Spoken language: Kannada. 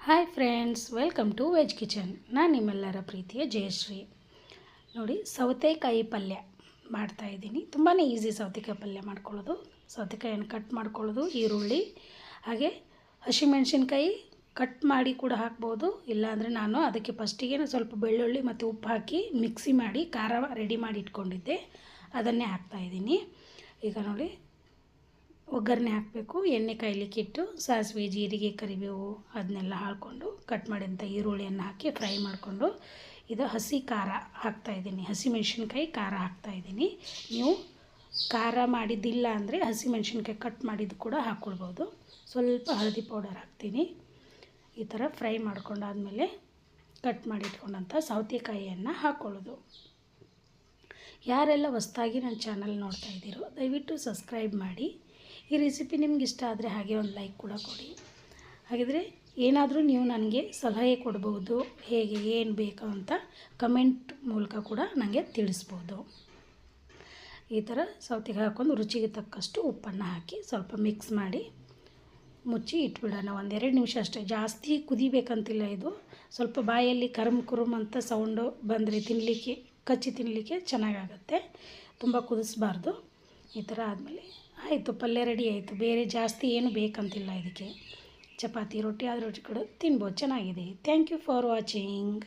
Hi friends welcome to veg kitchen ನಾನು ನಿಮ್ಮೆಲ್ಲರ ಪ್ರೀತಿಯ ಜಯಶ್ರೀ. ನೋಡಿ, ಸೌತೆಕಾಯಿ ಪಲ್ಯ ಮಾಡ್ತಾಯಿದ್ದೀನಿ ತುಂಬಾ ಈಸಿ ಸೌತೆಕಾಯಿ ಪಲ್ಯ ಮಾಡ್ಕೊಳ್ಳೋದು. ಸೌತೆಕಾಯಿಯನ್ನು ಕಟ್ ಮಾಡ್ಕೊಳ್ಳೋದು, ಈರುಳ್ಳಿ, ಹಾಗೆ ಹಸಿಮೆಣಸಿನ್ಕಾಯಿ ಕಟ್ ಮಾಡಿ ಕೂಡ ಹಾಕ್ಬೋದು. ಇಲ್ಲಾಂದರೆ ನಾನು ಅದಕ್ಕೆ ಫಸ್ಟಿಗೆ ಸ್ವಲ್ಪ ಬೆಳ್ಳುಳ್ಳಿ ಮತ್ತು ಉಪ್ಪು ಹಾಕಿ ಮಿಕ್ಸಿ ಮಾಡಿ, ಖಾರ ರೆಡಿ ಮಾಡಿ ಇಟ್ಕೊಂಡಿದ್ದೆ. ಅದನ್ನೇ ಹಾಕ್ತಾಯಿದ್ದೀನಿ ಈಗ ನೋಡಿ ಒಗ್ಗರಣೆ ಹಾಕಬೇಕು, ಎಣ್ಣೆ ಕಾಯ್ಲಿಕ್ಕಿಟ್ಟು ಸಾಸಿವೆ, ಜೀರಿಗೆ, ಕರಿಬೇವು ಅದನ್ನೆಲ್ಲ ಹಾಕ್ಕೊಂಡು ಕಟ್ ಮಾಡಿದಂಥ ಈರುಳ್ಳಿಯನ್ನು ಹಾಕಿ ಫ್ರೈ ಮಾಡಿಕೊಂಡು ಇದು ಹಸಿ ಖಾರ ಹಾಕ್ತಾಯಿದ್ದೀನಿ ಹಸಿಮೆಣ್ಸಿನ್ಕಾಯಿ ಖಾರ ಹಾಕ್ತಾಯಿದ್ದೀನಿ ನೀವು ಖಾರ ಮಾಡಿದ್ದಿಲ್ಲ ಅಂದರೆ ಹಸಿಮೆಣ್ಸಿನ್ಕಾಯಿ ಕಟ್ ಮಾಡಿದ್ದು ಕೂಡ ಹಾಕ್ಕೊಳ್ಬೋದು ಸ್ವಲ್ಪ ಹಳದಿ ಪೌಡರ್ ಹಾಕ್ತೀನಿ. ಈ ಥರ ಫ್ರೈ ಮಾಡ್ಕೊಂಡಾದಮೇಲೆ ಕಟ್ ಮಾಡಿಟ್ಕೊಂಡಂಥ ಸೌತೆಕಾಯಿಯನ್ನು ಹಾಕ್ಕೊಳ್ಳೋದು ಯಾರೆಲ್ಲ ಹೊಸ್ದಾಗಿ ನನ್ನ ಚಾನಲ್ ನೋಡ್ತಾ ಇದ್ದೀರೋ, ದಯವಿಟ್ಟು ಸಬ್ಸ್ಕ್ರೈಬ್ ಮಾಡಿ. ಈ ರೆಸಿಪಿ ನಿಮ್ಗೆ ಇಷ್ಟ ಆದರೆ ಹಾಗೆ ಒಂದು ಲೈಕ್ ಕೂಡ ಕೊಡಿ. ಹಾಗಿದ್ರೆ ಏನಾದರೂ ನೀವು ನನಗೆ ಸಲಹೆ ಕೊಡ್ಬೋದು, ಹೇಗೆ, ಏನು ಬೇಕು ಅಂತ ಕಮೆಂಟ್ ಮೂಲಕ ಕೂಡ ನನಗೆ ತಿಳಿಸ್ಬೋದು. ಈ ಥರ ಸೌತಿಗೆ ಹಾಕ್ಕೊಂಡು ರುಚಿಗೆ ತಕ್ಕಷ್ಟು ಉಪ್ಪನ್ನು ಹಾಕಿ ಸ್ವಲ್ಪ ಮಿಕ್ಸ್ ಮಾಡಿ ಮುಚ್ಚಿ ಇಟ್ಬಿಡೋಣ. ಒಂದೆರಡು ನಿಮಿಷ ಅಷ್ಟೇ. ಜಾಸ್ತಿ ಕುದಿಬೇಕಂತಿಲ್ಲ ಇದು. ಸ್ವಲ್ಪ ಬಾಯಲ್ಲಿ ಕರುಮ್ ಕುರುಮ್ ಅಂತ ಸೌಂಡು ಬಂದರೆ ತಿನ್ನಲಿಕ್ಕೆ ಕಚ್ಚಿ ತಿನ್ನಲಿಕ್ಕೆ ಚೆನ್ನಾಗಾಗತ್ತೆ. ತುಂಬ ಕುದಿಸ್ಬಾರ್ದು. ಈ ಥರ ಆದಮೇಲೆ ಆಯಿತು, ಪಲ್ಯ ರೆಡಿ ಆಯಿತು. ಬೇರೆ ಜಾಸ್ತಿ ಏನು ಬೇಕಂತಿಲ್ಲ ಇದಕ್ಕೆ. ಚಪಾತಿ, ರೊಟ್ಟಿ ಆದ ರೊಟ್ಟಿ ಕೂಡ ತಿನ್ಬೋದು. ಚೆನ್ನಾಗಿದೆ. Thank you for watching